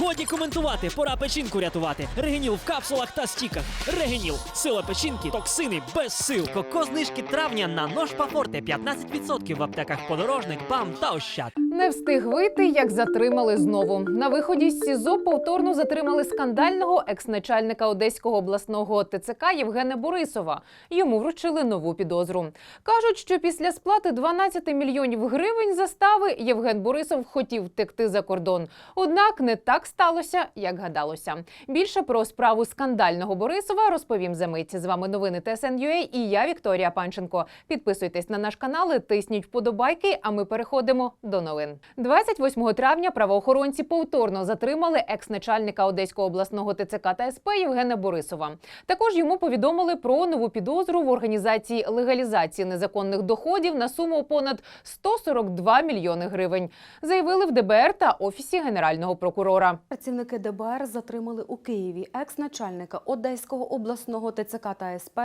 Годі коментувати, пора печінку рятувати. Регеніл в капсулах та стіках. Регеніл. Сила печінки, токсини без сил. Коко знижки травня на нож Пафорте 15% в аптеках подорожник, БАМ та Ощад. Не встиг вийти, як затримали знову. На виході з СІЗО повторно затримали скандального екс-начальника Одеського обласного ТЦК Євгена Борисова. Йому вручили нову підозру. Кажуть, що після сплати 12 мільйонів гривень застави Євген Борисов хотів втекти за кордон. Однак не так сталося, як гадалося. Більше про справу скандального Борисова розповім за мить. З вами новини ТСН.UA і я Вікторія Панченко. Підписуйтесь на наш канал, тисніть вподобайки. А ми переходимо до новин. 28 травня правоохоронці повторно затримали екс-начальника Одеського обласного ТЦК та СП Євгена Борисова. Також йому повідомили про нову підозру в організації легалізації незаконних доходів на суму понад 142 мільйони гривень. Заявили в ДБР та офісі генерального прокурора. Працівники ДБР затримали у Києві екс-начальника Одеського обласного ТЦК та СП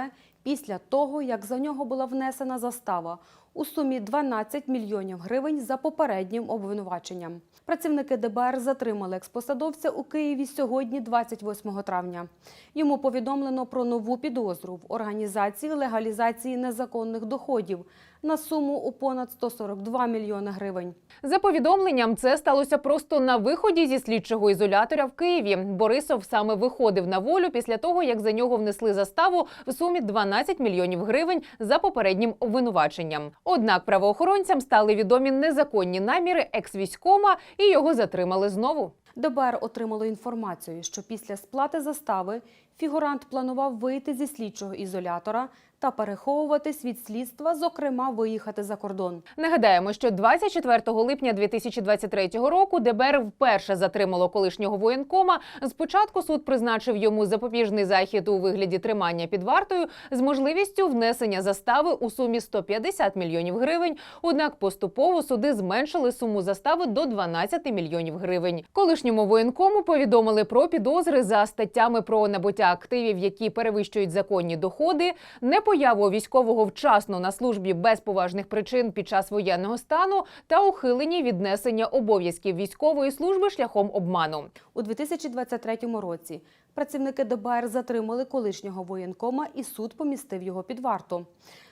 після того, як за нього була внесена застава у сумі 12 мільйонів гривень за попереднім обвинуваченням. Працівники ДБР затримали експосадовця у Києві сьогодні, 28 травня. Йому повідомлено про нову підозру в організації легалізації незаконних доходів на суму у понад 142 мільйони гривень. За повідомленням, це сталося просто на виході зі слідчого ізолятора в Києві. Борисов саме виходив на волю після того, як за нього внесли заставу в сумі 12 мільйонів гривень за попереднім обвинуваченням. Однак правоохоронцям стали відомі незаконні наміри екс-військома і його затримали знову. ДБР отримало інформацію, що після сплати застави фігурант планував вийти зі слідчого ізолятора та переховуватись від слідства, зокрема виїхати за кордон. Нагадаємо, що 24 липня 2023 року ДБР вперше затримало колишнього воєнкома. Спочатку суд призначив йому запобіжний захід у вигляді тримання під вартою з можливістю внесення застави у сумі 150 мільйонів гривень. Однак поступово суди зменшили суму застави до 12 мільйонів гривень. Колишньому воєнкому повідомили про підозри за статтями про набуття активів, які перевищують законні доходи, не появу військового вчасно на службі без поважних причин під час воєнного стану та ухилені від несення обов'язків військової служби шляхом обману. У 2023 році працівники ДБР затримали колишнього воєнкома і суд помістив його під варту.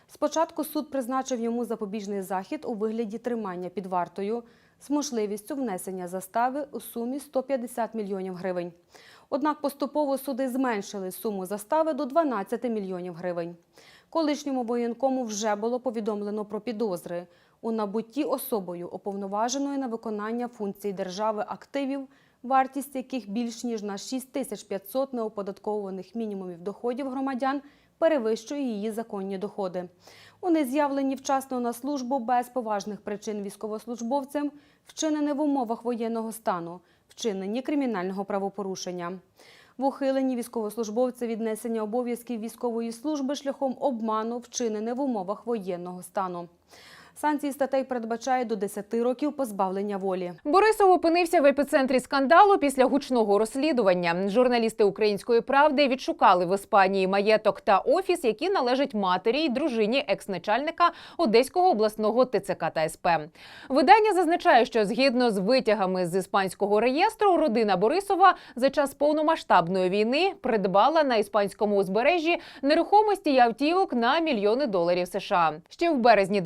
Спочатку суд призначив йому запобіжний захід у вигляді тримання під вартою з можливістю внесення застави у сумі 150 мільйонів гривень. Однак поступово суди зменшили суму застави до 12 мільйонів гривень. Колишньому воєнкому вже було повідомлено про підозри у набутті особою уповноваженою на виконання функцій держави активів, вартість яких більш ніж на 6500 неоподатковуваних мінімумів доходів громадян перевищує її законні доходи. У нез'явленні вчасно на службу без поважних причин військовослужбовцем, вчинені в умовах воєнного стану, вчинені кримінального правопорушення. В ухиленні військовослужбовця віднесення обов'язків військової служби шляхом обману, вчинене в умовах воєнного стану. Санкції статей передбачають до 10 років позбавлення волі. Борисов опинився в епіцентрі скандалу після гучного розслідування. Журналісти української правди відшукали в Іспанії маєток та офіс, які належать матері й дружині екс-начальника Одеського обласного ТЦК та СП. Видання зазначає, що згідно з витягами з іспанського реєстру, родина Борисова за час повномасштабної війни придбала на іспанському узбережжі нерухомості й автівок на мільйони доларів США. Ще в березні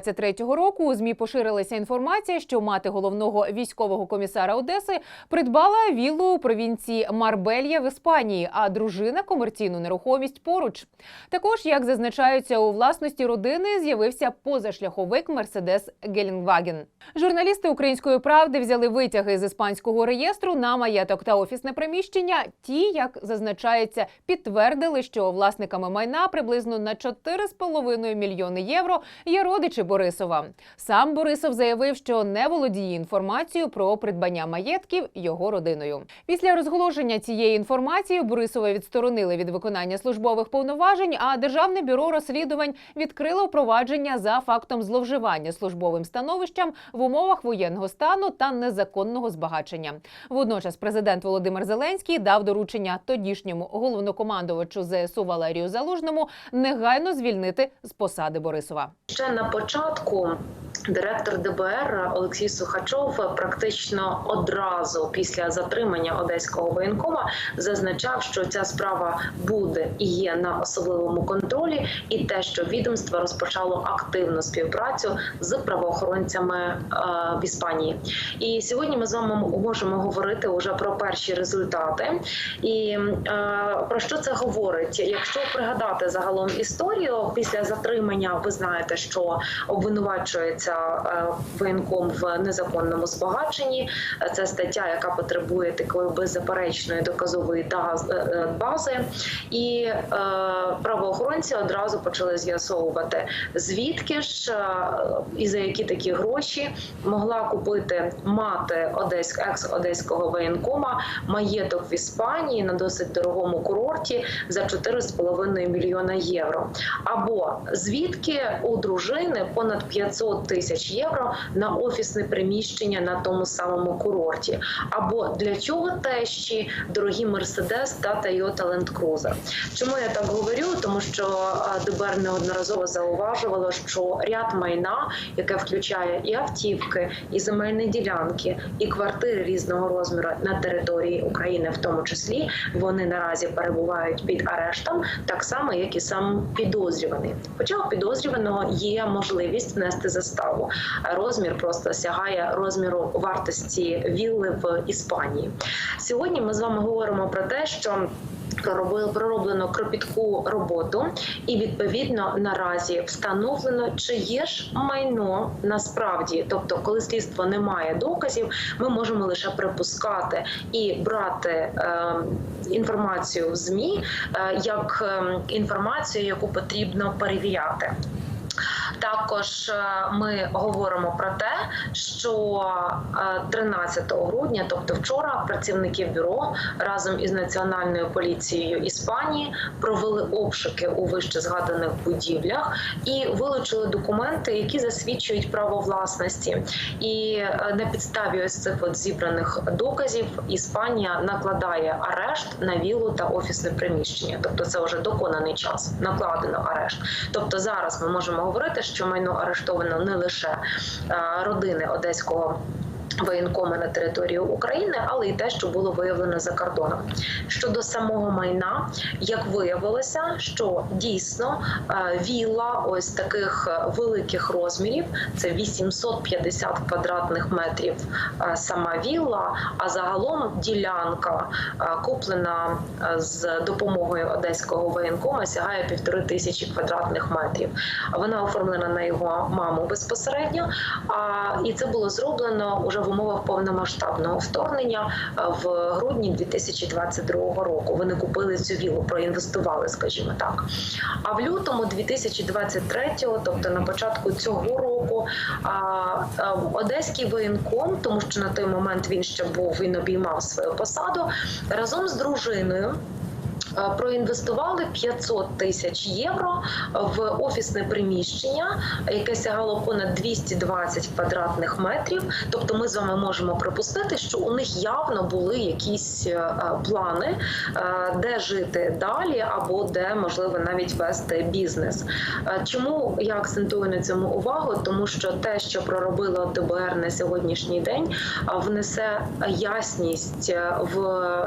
2023 року у змі поширилася інформація, що мати головного військового комісара Одеси придбала віллу у провінції Марбелья в Іспанії, а дружина комерційну нерухомість поруч. Також, як зазначаються у власності родини, з'явився позашляховик Мерседес Гелінгваген. Журналісти української правди взяли витяги з іспанського реєстру на маєток та офісне приміщення. Ті, як зазначається, підтвердили, що власниками майна приблизно на 4,5 мільйони євро є родичі Борисова. Сам Борисов заявив, що не володіє інформацією про придбання маєтків його родиною. Після розголошення цієї інформації Борисова відсторонили від виконання службових повноважень. А державне бюро розслідувань відкрило провадження за фактом зловживання службовим становищем в умовах воєнного стану та незаконного збагачення. Водночас президент Володимир Зеленський дав доручення тодішньому головнокомандувачу ЗСУ Валерію Залужному негайно звільнити з посади Борисова. Ще на початку початку Директор ДБР Олексій Сухачов практично одразу після затримання одеського воєнкома зазначав, що ця справа буде і є на особливому контролі, і те, що відомство розпочало активну співпрацю з правоохоронцями е, в Іспанії. І сьогодні ми з вами можемо говорити вже про перші результати. І е, про що це говорить? Якщо пригадати загалом історію після затримання, ви знаєте, що обвинувачується е, воєнком в незаконному збагаченні. Це стаття, яка потребує такої беззаперечної доказової е, е, бази, і правоохоронці одразу почали з'ясовувати, звідки ж і за які такі гроші могла купити мати одеськ екс-одеського воєнкома маєток в Іспанії на досить дорогому курорті за 4,5 мільйона євро. Або звідки у дружини понад 500 тисяч євро на офісне приміщення на тому самому курорті, або для чого тещі дорогі Мерседес та Toyota Land Cruiser. Чому я так говорю? Тому що ДБР неодноразово зауважувало, що ряд майна, яке включає і автівки, і земельні ділянки, і квартири різного розміру на території України, в тому числі, вони наразі перебувають під арештом, так само як і сам підозрюваний. Хоча у підозрюваного є можливість внести заставу. А Розмір просто сягає розміру вартості вілли в Іспанії. Сьогодні ми з вами говоримо про те, що пророблено кропітку роботу, і відповідно наразі встановлено, чи є ж майно насправді. Тобто, коли слідство не має доказів, ми можемо лише припускати і брати е, інформацію в змі е, як е, інформацію, яку потрібно перевіряти. Також е, ми говоримо про те, що е, 13 грудня, тобто вчора, працівники бюро разом із національною поліцією Іспанії провели обшуки у вище згаданих будівлях і вилучили документи, які засвідчують право власності. І е, на підставі ось цих от зібраних доказів Іспанія накладає арешт на віллу та офісне приміщення. Тобто, це вже доконаний час, накладено арешт. Тобто зараз ми можемо говорити, що майно арештовано не лише е, родини одеського. Воєнкома на території України, але й те, що було виявлено за кордоном. Щодо самого майна, як виявилося, що дійсно е, вілла ось таких е, великих розмірів, це 850 квадратних метрів е, сама вілла, а загалом ділянка, куплена з допомогою одеського воєнкома, сягає півтори тисячі квадратних метрів. Вона оформлена на його маму безпосередньо. І це було зроблено уже в умовах повномасштабного вторгнення е, в грудні 2022 року. Вони купили цю вілу, проінвестували, скажімо так. А в лютому 2023, тобто на початку цього року, а, а, одеський воєнком, тому що на той момент він ще був, він обіймав свою посаду разом з дружиною. Е, Проінвестували 500 тисяч євро в офісне приміщення, яке сягало понад 220 квадратних метрів. Тобто, ми з вами можемо припустити, що у них явно були якісь е, плани, е, де жити далі, або де можливо навіть вести бізнес. Чому я акцентую на цьому увагу? Тому що те, що проробило ДБР на сьогоднішній день, внесе ясність в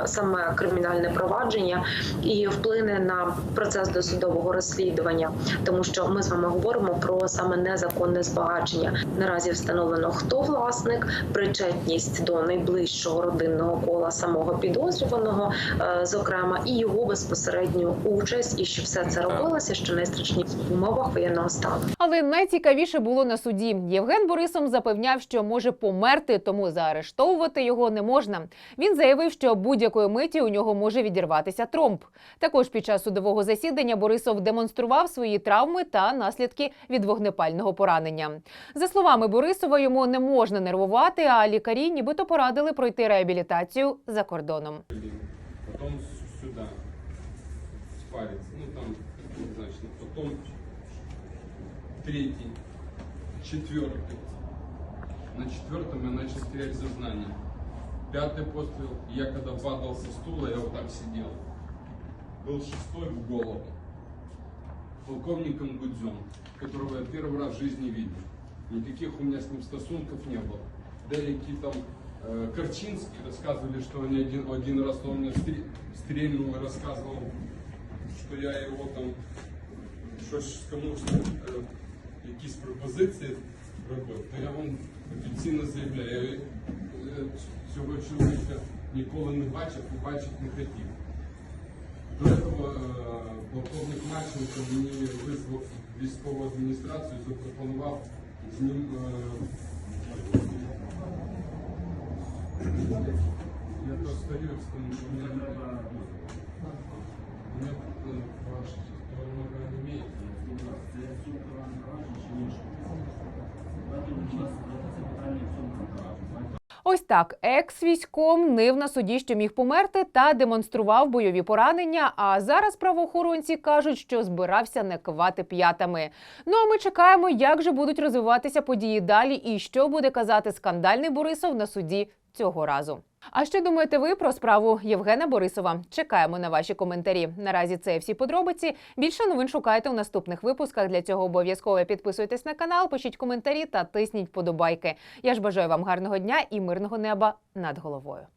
саме кримінальне провадження і вплине на процес досудового розслідування, тому що ми з вами говоримо про саме незаконне збагачення. Наразі встановлено хто власник, причетність до найближчого родинного кола самого підозрюваного, е, зокрема, і його безпосередню участь, і що все це робилося, що найстрашніше в умовах воєнного стану. Але найцікавіше було на суді. Євген Борисом запевняв, що може померти, тому заарештовувати його не можна. Він заявив, що будь-якої миті у нього може відірватися тромб. Також під час судового засідання Борисов демонстрував свої травми та наслідки від вогнепального поранення. За словами Борисова, йому не можна нервувати, а лікарі нібито порадили пройти реабілітацію за кордоном. потом с- сюда спарится, ну там, значит, потом третий, четвертый. На четвертом я начал терять сознание. Пятый пострел, я когда падал со стула, я вот так. Был шестой в голову. Полковником Гудзем, которого я первый раз в жизни видел. никаких у меня с ним стосунков не было. Деякі там э, Корчинский рассказывали, что они один, один раз он меня стр- стрельнул и рассказывал, что я его там щось комусь е, якісь пропозиції робив, то я вам офіційно заявляю, я е, цього чоловіка ніколи не бачив і бачити не хотів. До этого е, полковник Марченко мені визвав військову адміністрацію, запропонував з ним. е, Я просто остаюсь, тому що мені Мне э, ваша сторона не имеет. Ось так, екс-військом нив на суді, що міг померти, та демонстрував бойові поранення. А зараз правоохоронці кажуть, що збирався не квати п'ятами. Ну а ми чекаємо, як же будуть розвиватися події далі, і що буде казати скандальний Борисов на суді цього разу. А що думаєте ви про справу Євгена Борисова? Чекаємо на ваші коментарі. Наразі це всі подробиці. Більше новин шукайте у наступних випусках. Для цього обов'язково підписуйтесь на канал, пишіть коментарі та тисніть подобайки. Я ж бажаю вам гарного дня і мирного неба над головою.